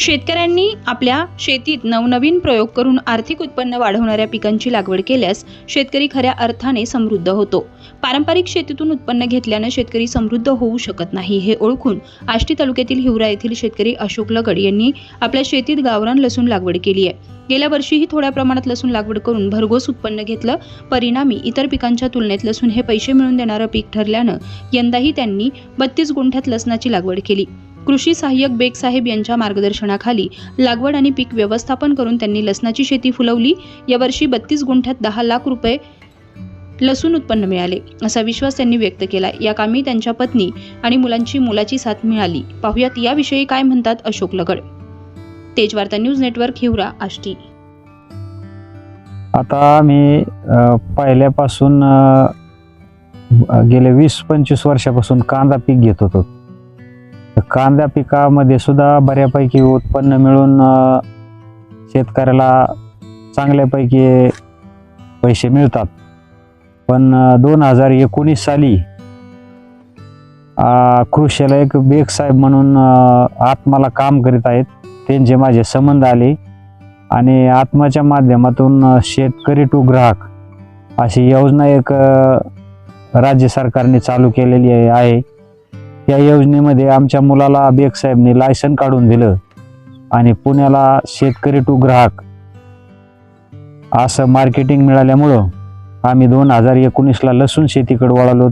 शेतकऱ्यांनी आपल्या शेतीत नवनवीन प्रयोग करून आर्थिक उत्पन्न वाढवणाऱ्या पिकांची लागवड केल्यास शेतकरी खऱ्या अर्थाने समृद्ध होतो. पारंपरिक शेतीतून उत्पन्न घेतल्यानं शेतकरी समृद्ध होऊ शकत नाही हे ओळखून आष्टी तालुक्यातील हिवरा येथील शेतकरी अशोक लगड यांनी आपल्या शेतीत गावरान लसूण लागवड केली आहे. गेल्या वर्षीही थोड्या प्रमाणात लसूण लागवड करून भरघोस उत्पन्न घेतलं. परिणामी इतर पिकांच्या तुलनेत लसूण हे पैसे मिळून देणारं पीक ठरल्यानं यंदाही त्यांनी बत्तीस गुंठ्यात लसणाची लागवड केली. कृषी सहाय्यक बेग साहेब यांच्या मार्गदर्शनाखाली लागवड आणि पीक व्यवस्थापन करून त्यांनी लसणाची शेती फुलवली. यावर्षी बत्तीस गुंठ्यात दहा लाख रुपये लसूण उत्पन्न मिळाले असा विश्वास त्यांनी व्यक्त केला या कामी त्यांच्या पत्नी आणि मुलांची मुलाची साथ मिळाली. पाहुयात याविषयी काय म्हणतात अशोक लगड. Tejvarta news network Hivra Ashti. आता मी पहिल्यापासून गेले वीस पंचवीस वर्षापासून कांदा पीक घेत होतो. कांदा पिकामध्ये सुद्धा बऱ्यापैकी उत्पन्न मिळून शेतकऱ्याला चांगल्यापैकी पैसे मिळतात. पण दोन हजार एकोणीस साली कृषीला एक बेग साहेब म्हणून आत्माला काम करीत आहेत. त्यांचे माझे संबंध आले आणि आत्माच्या माध्यमातून शेतकरी टू ग्राहक अशी योजना एक राज्य सरकारने चालू केलेली आहे. त्या योजनेमध्ये आमच्या मुलाला बेग साहेबने लायसन काढून दिलं आणि पुण्याला शेतकरी टू ग्राहक असं मार्केटिंग मिळाल्यामुळं आम्ही दोन हजार एकोणीसला लसूण शेतीकडे वळालो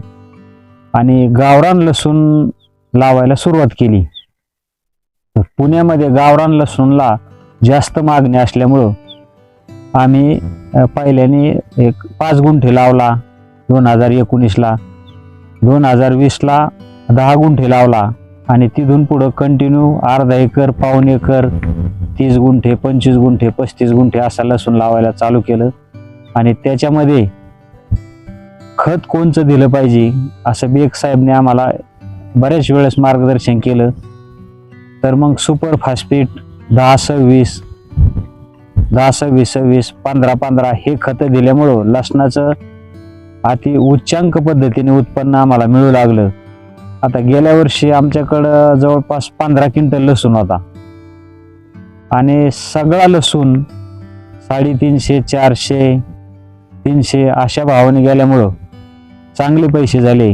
आणि गावरान लसूण लावायला सुरुवात केली. पुण्यामध्ये गावरान लसूणला जास्त मागणी असल्यामुळं आम्ही पहिल्याने एक पाच गुंठे लावला दोन हजार एकोणीसला. दोन हजार वीसला दहा गुंठे लावला आणि तिथून पुढं कंटिन्यू अर्धा एकर पाऊण एकर तीस गुंठे पंचवीस गुंठे पस्तीस गुंठे असा लसूण लावायला चालू केलं. आणि त्याच्यामध्ये खत कोणचं दिलं पाहिजे असं बेग साहेबने आम्हाला बऱ्याच वेळेस मार्गदर्शन केलं. तर मग सुपर फास्फेट दहा सव्वीस दहा सव्वीस सव्वीस पंधरा पंधरा हे खतं दिल्यामुळं लसणाचं अति उच्चांक पद्धतीने उत्पन्न आम्हाला मिळू लागलं. आता गेल्या वर्षी आमच्याकडं जवळपास पंधरा क्विंटल लसूण होता. आणि सगळा लसूण साडेतीनशे चारशे तीनशे अशा भावाने गेल्यामुळं चांगले पैसे झाले.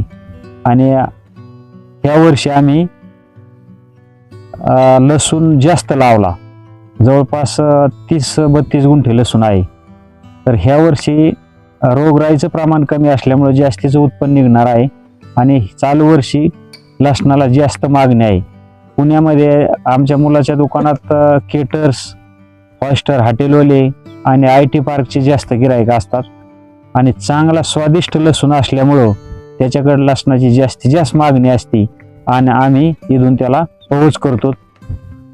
आणि ह्या वर्षी आम्ही लसूण जास्त लावला. जवळपास तीस बत्तीस गुंठे लसूण आहे. तर ह्या वर्षी रोगराईचं प्रमाण कमी असल्यामुळं जास्तीचं उत्पन्न निघणार आहे. आणि चालू वर्षी लसणाला जास्त मागणी आहे. पुण्यामध्ये आमच्या मुलाच्या दुकानात केटर्स हॉस्टर हॉटेलवाले आणि आय टी पार्कचे जास्त गिरायक असतात. आणि चांगला स्वादिष्ट लसूण असल्यामुळं त्याच्याकडे लसणाची जास्तीत जास्त मागणी असते आणि आम्ही इथून त्याला पोहोच करतो.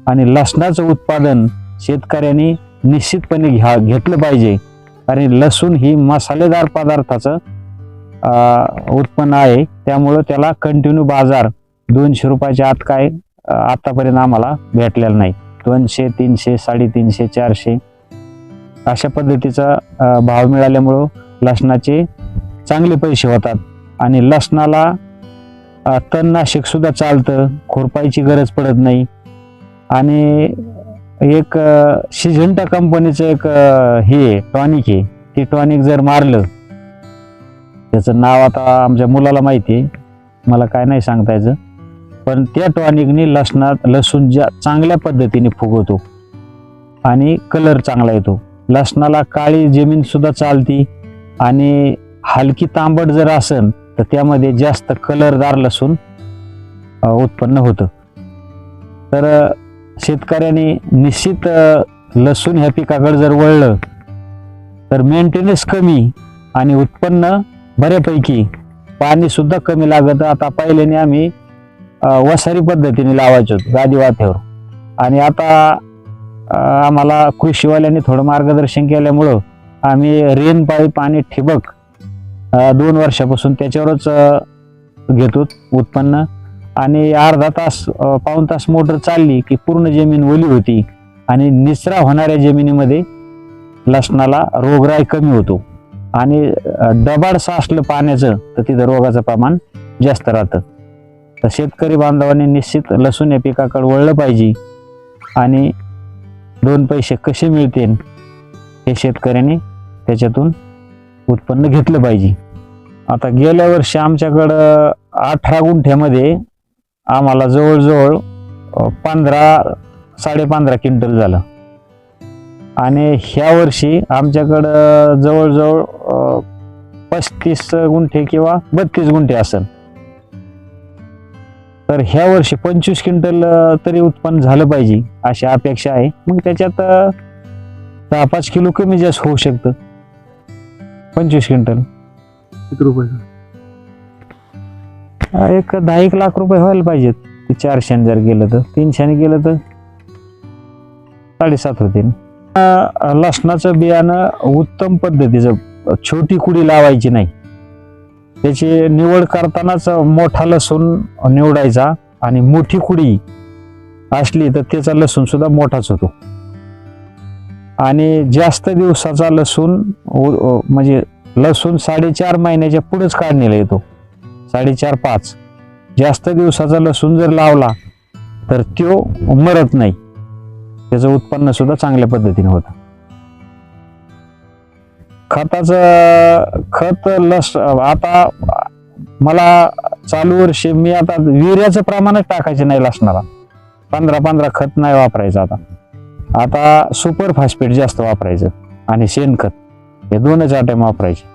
आणि लसणाचं उत्पादन शेतकऱ्यांनी निश्चितपणे घ्या घेतलं पाहिजे. कारण लसूण ही मसालेदार पदार्थाचं उत्पन्न आहे. त्यामुळं त्याला कंटिन्यू बाजार दोनशे रुपयाच्या आत काय आतापर्यंत आम्हाला भेटलेला नाही. दोनशे तीनशे साडेतीनशे चारशे अशा पद्धतीचा भाव मिळाल्यामुळं लसणाचे चांगले पैसे होतात. आणि लसणाला तणनाशकसुद्धा तणनाशक सुद्धा चालतं. खुरपायची गरज पडत नाही. आणि एक अ, सिजंटा कंपनीचं एक हे आहे, टॉनिक आहे. ते टॉनिक जर मारलं त्याचं नाव आता आमच्या मुलाला माहिती आहे. मला काय नाही सांगता यायचं. पण त्या टॉनिकने लसणात लसूण ज्या चांगल्या पद्धतीने फुगवतो आणि कलर चांगला येतो. लसणाला काळी जमीन सुद्धा चालती आणि हलकी तांबट जर असेल तर त्यामध्ये जास्त कलरदार लसूण उत्पन्न होतं. तर शेतकऱ्याने निश्चित लसूण ह्या पिकाकडे जर वळलं तर मेंटेनन्स कमी आणि उत्पन्न बऱ्यापैकी पाणी सुद्धा कमी लागत. आता पहिल्याने आम्ही वसारी पद्धतीने लावायचो गादी वाथ्यावर आणि आता आम्हाला कृषीवाल्यांनी थोडं मार्गदर्शन केल्यामुळं आम्ही रेन पाईप आणि ठिबक दोन वर्षापासून त्याच्यावरच घेतो उत्पन्न. आणि अर्धा तास पाऊन पाऊण तास मोटर चालली की पूर्ण जमीन ओली होती. आणि निचरा होणाऱ्या जमिनीमध्ये लसणाला रोगराई कमी होतो. आणि डबाडसं असलं साचलं पाण्याचं तर तिथं रोगाचं प्रमाण जास्त राहतं. तर शेतकरी बांधवांनी निश्चित लसूण या पिकाकडे वळलं पाहिजे आणि दोन पैसे कसे मिळतील हे शेतकऱ्याने त्याच्यातून उत्पन्न घेतलं पाहिजे. आता गेल्या वर्षी आमच्याकडं अठरा गुंठ्यामध्ये आम्हाला जवळजवळ पंधरा साडेपंधरा क्विंटल झालं. आणि ह्या वर्षी आमच्याकडं जवळजवळ पस्तीस गुंठे किंवा बत्तीस गुंठे असेल. तर ह्या वर्षी पंचवीस क्विंटल तरी उत्पन्न झालं पाहिजे अशी अपेक्षा आहे. मग त्याच्यात दहा पाच किलो कमी जास्त होऊ शकतं. पंचवीस क्विंटल. किती रुपये? एक दहा एक लाख रुपये व्हायला पाहिजेत. ते चारशेने जर गेलं तर तीनशेने गेलं तर साडेसात होतील. लसणाचं बियाणं उत्तम पद्धतीचं छोटी कुडी लावायची नाही. त्याची निवड करतानाच मोठा लसूण निवडायचा आणि मोठी कुडी असली तर त्याचा लसूण सुद्धा मोठाच होतो. आणि जास्त दिवसाचा लसूण म्हणजे लसूण साडेचार महिन्याच्या पुढेच काढणीला येतो. साडेचार पाच. जास्त दिवसाचा लसूण जर लावला तर तो मरत नाही. त्याचं उत्पन्न सुद्धा चांगल्या पद्धतीने होतं. खताचं खत लस आता मला चालू वर्षी मी आता युरियाचं प्रमाणच टाकायचं नाही लसणारा पंधरा पंधरा खत नाही वापरायचं आता. आता सुपर फॉस्फेट जास्त वापरायचं आणि शेणखत हे दोनच आयटम वापरायचे.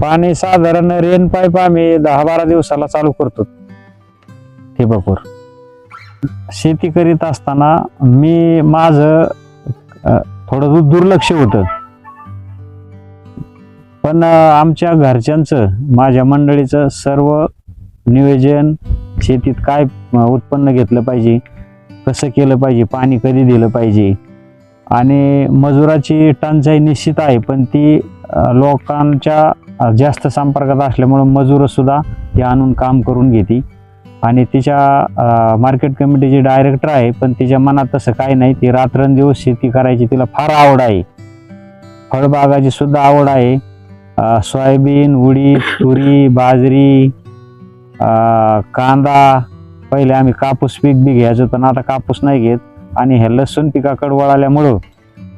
पाणी साधारण रेन पाईप आम्ही दहा बारा दिवसाला चालू करतो. ठिबकवर शेती करीत असताना मी माझं थोडं दुर्लक्ष होतं. पण आमच्या घरच्यांचं माझ्या मंडळीचं सर्व नियोजन शेतीत काय उत्पन्न घेतलं पाहिजे कसं केलं पाहिजे पाणी कधी दिलं पाहिजे आणि मजुराची टंचाई निश्चित आहे पण ती लोकांच्या जास्त संपर्कात असल्यामुळं मजुरसुद्धा ते ती आणून काम करून घेते. आणि तिच्या मार्केट कमिटीची डायरेक्टर आहे पण तिच्या मनात तसं काही नाही. ती रात्रंदिवस शेती करायची तिला फार आवड आहे. फळबागाची सुद्धा आवड आहे. सोयाबीन उडीद तुरी बाजरी कांदा पहिले आम्ही कापूस पीक बी घ्यायचो पण आता कापूस नाही घेत. आणि हे लसूण पिकाकडे वळाल्यामुळं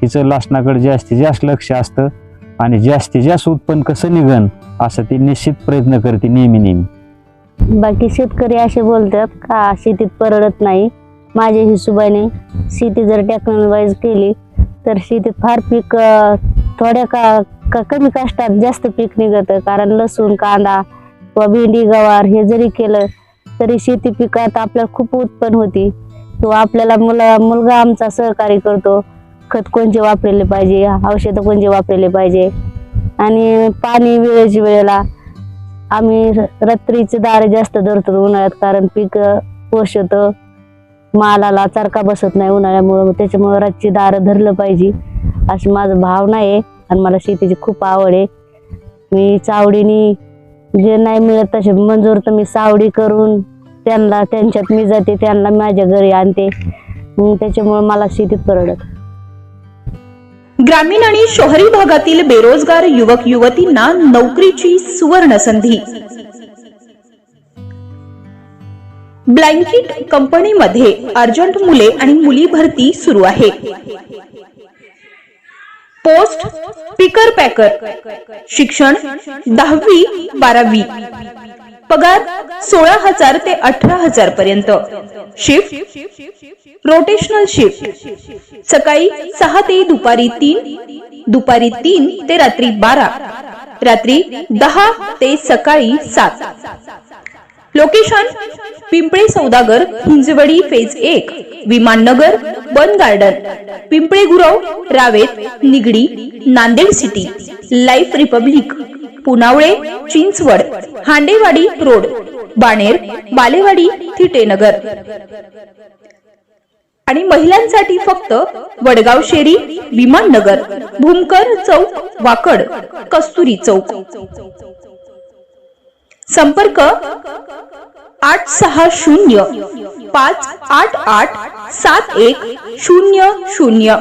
तिचं लसणाकडे जास्तीत जास्त लक्ष असतं. आणि जास्तीत जास्त उत्पन्न कसं निघन असं ती निश्चित प्रयत्न करते नेहमी नेहमी. बाकी शेतकरी असे बोलतात का शेतीत परवडत नाही. माझ्या हिशोबाने शेती जर टेक्नॉलॉजी केली तर शेतीत फार पीक थोड्या का का कमी कष्टात जास्त पीक निघतं. कारण लसूण कांदा किंवा भेंडी गवार हे जरी केलं तरी शेती पिकात आपल्याला खूप उत्पन्न होती. किंवा आपल्याला मुला मुलगा आमचा सहकार्य करतो. खत कोणते वापरले पाहिजे? औषधं कोणते वापरले पाहिजे? आणि पाणी वेळेच्या वेळेला आम्ही र- रात्रीचे दारे जास्त धरतो उन्हाळ्यात कारण पीक अ, पोषतं मालाला चरका बसत नाही उन्हाळ्यामुळं त्याच्यामुळं रातची दारं धरलं पाहिजे. अशी माझं भावना आहे आणि मला शेतीची खूप आवड आहे. मी चावडीनी जे नाही मिळत तसे मंजूर तर मी सावडी करून त्यांना त्यांच्यात मी जाते त्यांना माझ्या घरी आणते. मग त्याच्यामुळं मला शेतीत परवडत. ग्रामीण आणि शहरी भागातील बेरोजगार युवक युवतींना नोकरीची सुवर्ण संधी ब्लँकेट कंपनीमध्ये अर्जंट मुले आणि मुली भरती सुरू आहे. Post picker packer. शिक्षण दहावी बारावी. पगार सोळा हजार ते अठरा हजार पर्यंत. शिफ्ट रोटेशनल शिफ्ट सकाळी सहा ते दुपारी तीन दुपारी तीन ते रात्री बारा रात्री दहा ते सकाळी सात. लोकेशन पिंपळे सौदागर हिंजवडी फेज एक Vimannagar bund garden. Pimple Gurav Ravet Nigdi Nanded city life republic Punawale Chinchwad Handewadi road Baner Balewadi Thitenagar. आणि महिलांसाठी फक्त वडगाव शेरी विमाननगर भूमकर चौक वाकड कस्तुरी चौक. संपर्क आठ सहा शून्य पाच आठ आठ सात एक शून्य शून्य.